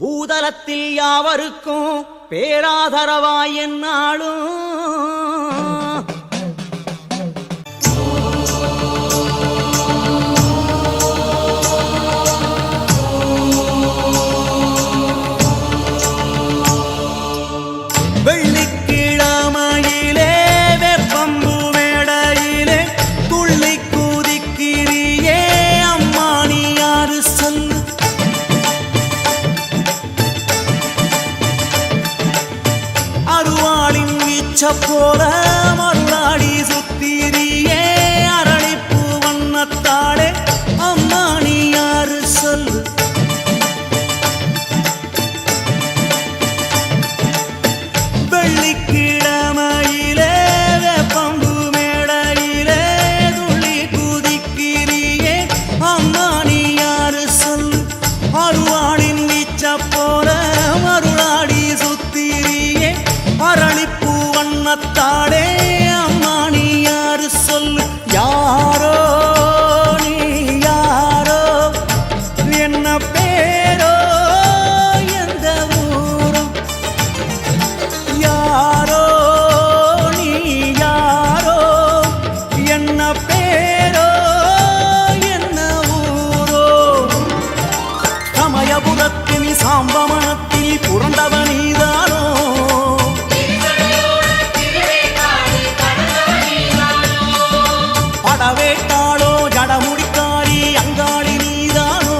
பூதலத்தில் யாவருக்கும் பேராதரவாய் என்னாலும் அருவாளின் போல மறுநாடி சுத்திரி. யாரோ நீ யாரோ என்ன பேரோ எந்த ஊரோ? யாரோ நீ யாரோ என்ன பேரோ என்ன ஊரோ? சமயபுரத்தில் சாம்பமணத்தில் புற கேட்டாளோ ஜடமுடிக்காரி அங்காளி நீதானோ?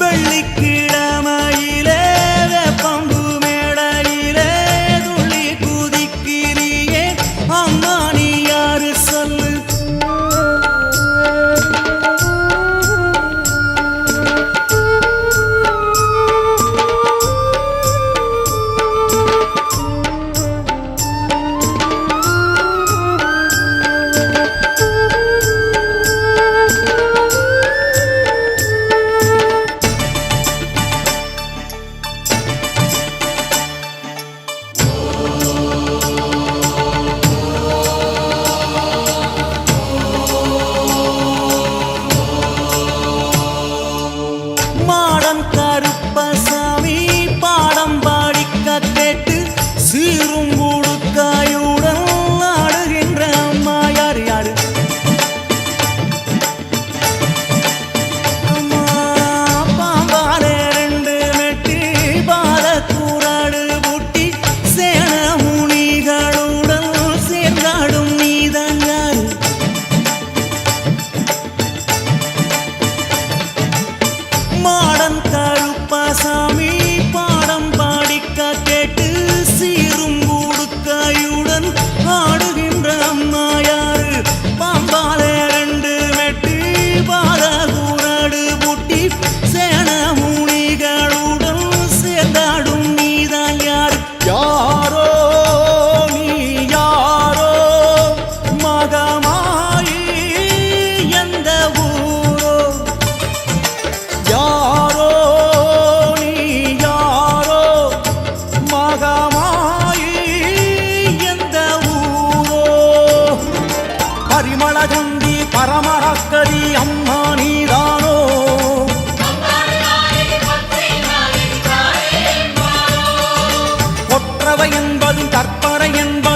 வெள்ளிக்கிழ விமலகந்தி பரமஹக்கதி அம்மா நீதானோ கொற்றவை என்பதும் தற்பறை என்பதும்